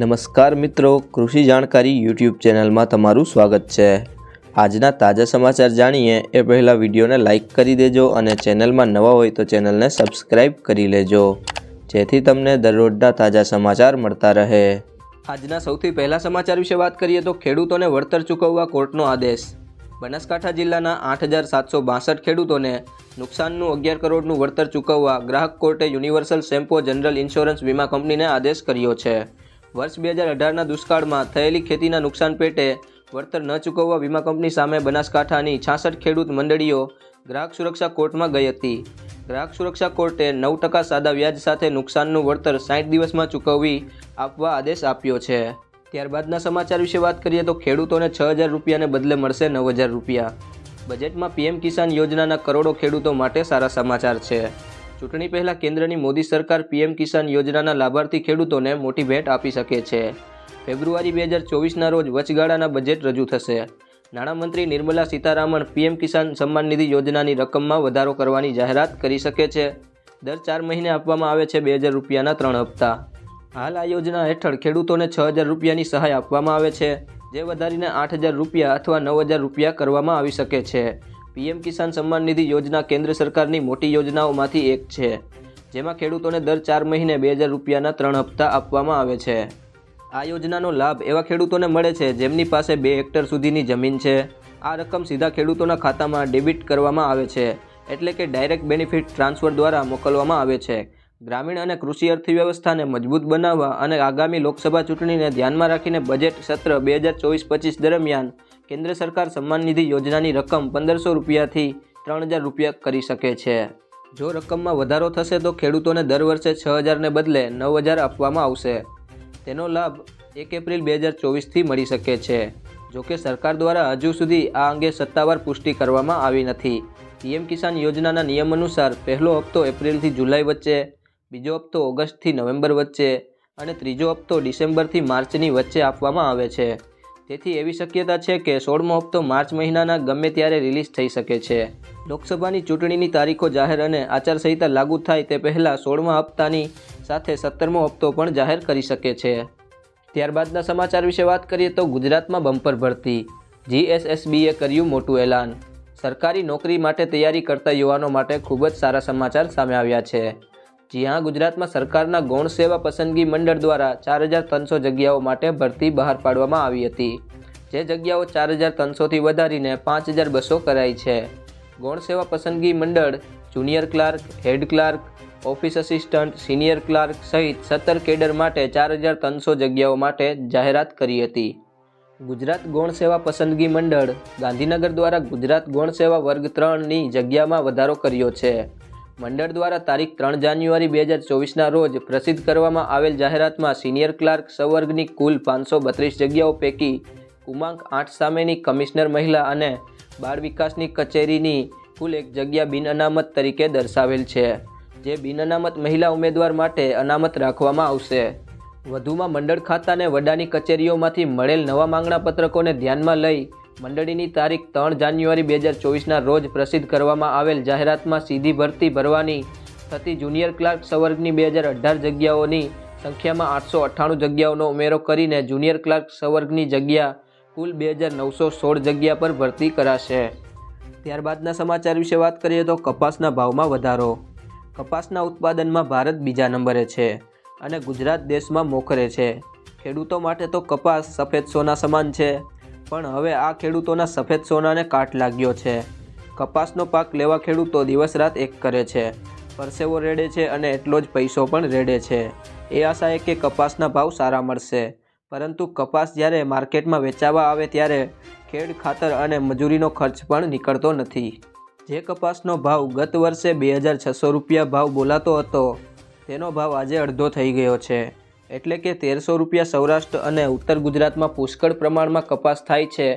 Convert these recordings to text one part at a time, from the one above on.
નમસ્કાર મિત્રો, કૃષિ જાણકારી યુટ્યુબ ચેનલમાં તમારું સ્વાગત છે. આજના તાજા સમાચાર જાણીએ એ પહેલાં વિડીયોને લાઇક કરી દેજો અને ચેનલમાં નવા હોય તો ચેનલને સબસ્ક્રાઇબ કરી લેજો. જેથી તમને દરરોજના તાજા સમાચાર મળતા રહે. આજના સૌથી પહેલા સમાચાર વિશે વાત કરીએ તો ખેડૂતોને વળતર ચૂકવવા કોર્ટનો આદેશ. બનાસકાંઠા જિલ્લાના આઠ હજાર સાતસો બાસઠ ખેડૂતોને નુકસાનનું અગિયાર કરોડનું વળતર ચૂકવવા ગ્રાહક કોર્ટે યુનિવર્સલ સેમ્પો જનરલ ઇન્સ્યોરન્સ વીમા કંપનીને આદેશ કર્યો છે. વર્ષ બે હજાર અઢારના દુષ્કાળમાં થયેલી ખેતીના નુકસાન પેટે વળતર ન ચૂકવવા વીમા કંપની સામે બનાસકાંઠાની છાસઠ ખેડૂત મંડળીઓ ગ્રાહક સુરક્ષા કોર્ટમાં ગઈ હતી. ગ્રાહક સુરક્ષા કોર્ટે નવ ટકા સાદા વ્યાજ સાથે નુકસાનનું વળતર સાઠ દિવસમાં ચૂકવવી આપવા આદેશ આપ્યો છે. ત્યારબાદના સમાચાર વિશે વાત કરીએ તો ખેડૂતોને છ હજાર રૂપિયાને બદલે મળશે નવ હજાર રૂપિયા. બજેટમાં પીએમ કિસાન યોજનાના કરોડો ખેડૂતો માટે સારા સમાચાર છે. ચૂંટણી પહેલાં કેન્દ્રની મોદી સરકાર પીએમ કિસાન યોજનાના લાભાર્થી ખેડૂતોને મોટી ભેટ આપી શકે છે. ફેબ્રુઆરી બે હજાર ચોવીસના રોજ વચગાળાના બજેટ રજૂ થશે. નાણામંત્રી નિર્મલા સીતારામન પીએમ કિસાન સન્માન નિધિ યોજનાની રકમમાં વધારો કરવાની જાહેરાત કરી શકે છે. દર ચાર મહિને આપવામાં આવે છે બે હજાર રૂપિયાના ત્રણ હપ્તા. હાલ આ યોજના હેઠળ ખેડૂતોને છ હજાર રૂપિયાની સહાય આપવામાં આવે છે, જે વધારીને આઠ હજાર રૂપિયા અથવા નવ હજાર રૂપિયા કરવામાં આવી શકે છે. પીએમ કિસાન સન્માન નિધિ યોજના કેન્દ્ર સરકારની મોટી યોજનાઓમાંથી એક છે, જેમાં ખેડૂતોને દર ચાર મહિને બે હજાર રૂપિયાના ત્રણ હપ્તા આપવામાં આવે છે. આ યોજનાનો લાભ એવા ખેડૂતોને મળે છે, જેમની પાસે બે હેક્ટર સુધીની જમીન છે. આ રકમ સીધા ખેડૂતોના ખાતામાં ડેબિટ કરવામાં આવે છે, એટલે કે ડાયરેક્ટ બેનિફિટ ટ્રાન્સફર દ્વારા મોકલવામાં આવે છે. ગ્રામીણ અને કૃષિ અર્થવ્યવસ્થાને મજબૂત બનાવવા અને આગામી લોકસભા ચૂંટણીને ધ્યાનમાં રાખીને બજેટ સત્ર બે હજાર ચોવીસ પચીસ દરમિયાન કેન્દ્ર સરકાર સન્માન નિધિ યોજનાની રકમ પંદરસો રૂપિયાથી ત્રણ હજાર રૂપિયા કરી શકે છે. જો રકમમાં વધારો થશે તો ખેડૂતોને દર વર્ષે છ હજારને બદલે નવ હજાર આપવામાં આવશે. તેનો લાભ એક એપ્રિલ બે હજાર ચોવીસથી મળી શકે છે. જોકે સરકાર દ્વારા હજુ સુધી આ અંગે સત્તાવાર પુષ્ટિ કરવામાં આવી નથી. પીએમ કિસાન યોજનાના નિયમ અનુસાર પહેલો હપ્તો એપ્રિલથી જુલાઈ વચ્ચે, બીજો હપ્તો ઓગસ્ટથી નવેમ્બર વચ્ચે અને ત્રીજો હપ્તો ડિસેમ્બરથી માર્ચની વચ્ચે આપવામાં આવે છે. તેથી એવી શક્યતા છે કે સોળમો હપ્તો માર્ચ મહિનાના ગમે ત્યારે રિલીઝ થઈ શકે છે. લોકસભાની ચૂંટણીની તારીખો જાહેર અને આચારસંહિતા લાગુ થાય તે પહેલાં સોળમા હપ્તાની સાથે સત્તરમો હપ્તો પણ જાહેર કરી શકે છે. ત્યારબાદના સમાચાર વિશે વાત કરીએ તો ગુજરાતમાં બમ્પર ભરતી. જીએસએસબીએ કર્યું મોટું એલાન. સરકારી નોકરી માટે તૈયારી કરતા યુવાનો માટે ખૂબ જ સારા સમાચાર સામે આવ્યા છે. જી હા, ગુજરાતમાં સરકારના ગૌણ સેવા પસંદગી મંડળ દ્વારા ચાર હજાર ત્રણસો જગ્યાઓ માટે ભરતી બહાર પાડવામાં આવી હતી. જે જગ્યાઓ ચાર હજાર ત્રણસોથી વધારીને પાંચ હજાર બસો કરાઈ છે. ગૌણ સેવા પસંદગી મંડળ junior clerk, head clerk, office assistant, senior clerk સહિત સત્તર કેડર માટે ચાર હજાર ત્રણસો જગ્યાઓ માટે જાહેરાત કરી હતી. ગુજરાત ગૌણ સેવા પસંદગી મંડળ ગાંધીનગર દ્વારા ગુજરાત ગૌણ સેવા વર્ગ ત્રણની જગ્યામાં વધારો કર્યો છે. મંડળ દ્વારા તારીખ ત્રણ જાન્યુઆરી બે હજાર ચોવીસના રોજ પ્રસિદ્ધ કરવામાં આવેલ જાહેરાતમાં સિનિયર ક્લાર્ક સવર્ગની કુલ પાંચસો બત્રીસ જગ્યાઓ પૈકી કુમાંક આઠ સામેની કમિશનર મહિલા અને બાળ વિકાસની કચેરીની કુલ એક જગ્યા બિનઅનામત તરીકે દર્શાવેલ છે, જે બિનઅનામત મહિલા ઉમેદવાર માટે અનામત રાખવામાં આવશે. વધુમાં મંડળ ખાતાને વડાની કચેરીઓમાંથી મળેલ નવા માંગણા પત્રકોને ધ્યાનમાં લઈ મંડળીની તારીખ ત્રણ જાન્યુઆરી બે હજાર ચોવીસના રોજ પ્રસિદ્ધ કરવામાં આવેલ જાહેરાતમાં સીધી ભરતી ભરવાની થતી જુનિયર ક્લાર્ક સવર્ગની બે હજાર અઢાર જગ્યાઓની સંખ્યામાં આઠસો અઠ્ઠાણું જગ્યાઓનો ઉમેરો કરીને જુનિયર ક્લાર્ક સવર્ગની જગ્યા કુલ બે હજાર નવસો સોળ જગ્યા પર ભરતી કરાશે. ત્યારબાદના સમાચાર વિશે વાત કરીએ તો કપાસના ભાવમાં વધારો. કપાસના ઉત્પાદનમાં ભારત બીજા નંબરે છે અને ગુજરાત દેશમાં મોખરે છે. ખેડૂતો માટે તો કપાસ સફેદ સોના સમાન છે. પણ હવે આ ખેડૂતોના સફેદ સોનાને કાટ લાગ્યો છે. કપાસનો પાક લેવા ખેડૂતો દિવસ રાત એક કરે છે. પરસેવો રેડે છે અને એટલો જ પૈસો પણ રેડે છે. એ આશાએ કે કપાસના ભાવ સારા મળશે. પરંતુ કપાસ જ્યારે માર્કેટમાં વેચાવા આવે ત્યારે ખેડ, ખાતર અને મજૂરીનો ખર્ચ પણ નીકળતો નથી. જે કપાસનો ભાવ ગત વર્ષે બે હજાર છસો રૂપિયા ભાવ બોલાતો હતો, તેનો ભાવ આજે અડધો થઈ ગયો છે. એટલે કે તેરસો રૂપિયા સૌરાષ્ટ્ર અને ઉત્તર ગુજરાતમાં પુષ્કળ પ્રમાણમાં કપાસ થાય છે.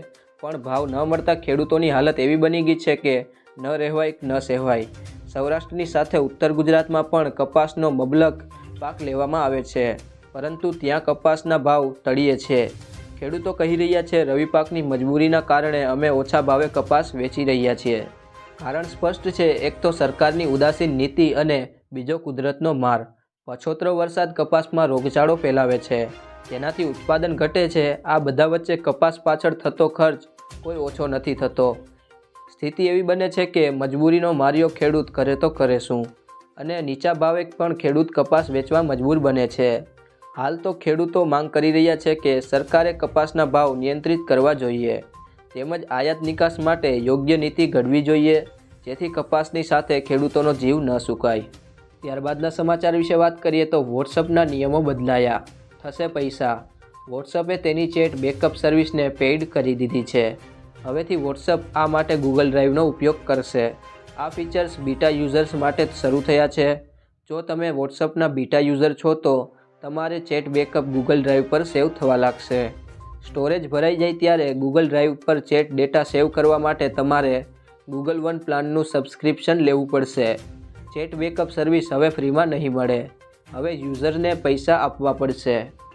પણ ભાવ ન મળતા ખેડૂતોની હાલત એવી બની ગઈ છે કે ન રહેવાય ન સહેવાય. સૌરાષ્ટ્રની સાથે ઉત્તર ગુજરાતમાં પણ કપાસનો મબલક પાક લેવામાં આવે છે, પરંતુ ત્યાં કપાસના ભાવ તળીએ છે. ખેડૂતો કહી રહ્યા છે, રવિ પાકની મજબૂરીના કારણે અમે ઓછા ભાવે કપાસ વેચી રહ્યા છીએ. કારણ સ્પષ્ટ છે, એક તો સરકારની ઉદાસીન નીતિ અને બીજો કુદરતનો માર. પછોતરો વરસાદ કપાસમાં રોગચાળો ફેલાવે છે. તેનાથી ઉત્પાદન ઘટે છે. આ બધા વચ્ચે કપાસ પાછળ થતો ખર્ચ કોઈ ઓછો નથી થતો. સ્થિતિ એવી બને છે કે મજબૂરીનો માર્યો ખેડૂત કરે તો કરે શું? અને નીચા ભાવે પણ ખેડૂત કપાસ વેચવા મજબૂર બને છે. હાલ તો ખેડૂતો માંગ કરી રહ્યા છે કે સરકારે કપાસના ભાવ નિયંત્રિત કરવા જોઈએ. તેમજ આયાત નિકાસ માટે યોગ્ય નીતિ ઘડવી જોઈએ, જેથી કપાસની સાથે ખેડૂતોનો જીવ ન સુકાય. ત્યારબાદના સમાચાર વિશે વાત કરીએ તો વોટ્સઅપના નિયમો બદલાયા. થશે પૈસા. વોટ્સઅપે તેની ચેટ બેકઅપ સર્વિસને પેઇડ કરી દીધી છે. હવેથી વોટ્સઅપ આ માટે ગૂગલ ડ્રાઈવનો ઉપયોગ કરશે. આ ફીચર્સ બીટા યુઝર્સ માટે જ શરૂ થયા છે. જો તમે વોટ્સઅપના બીટા યુઝર છો તો તમારે ચેટ બેકઅપ ગૂગલ ડ્રાઈવ પર સેવ થવા લાગશે. સ્ટોરેજ ભરાઈ જાય ત્યારે ગૂગલ ડ્રાઈવ પર ચેટ ડેટા સેવ કરવા માટે તમારે ગૂગલ વન પ્લાનનું સબસ્ક્રિપ્શન લેવું પડશે. ચેટ બેકઅપ સર્વિસ હવે ફ્રીમાં નહીં મળે. હવે યુઝરને પૈસા આપવા પડશે.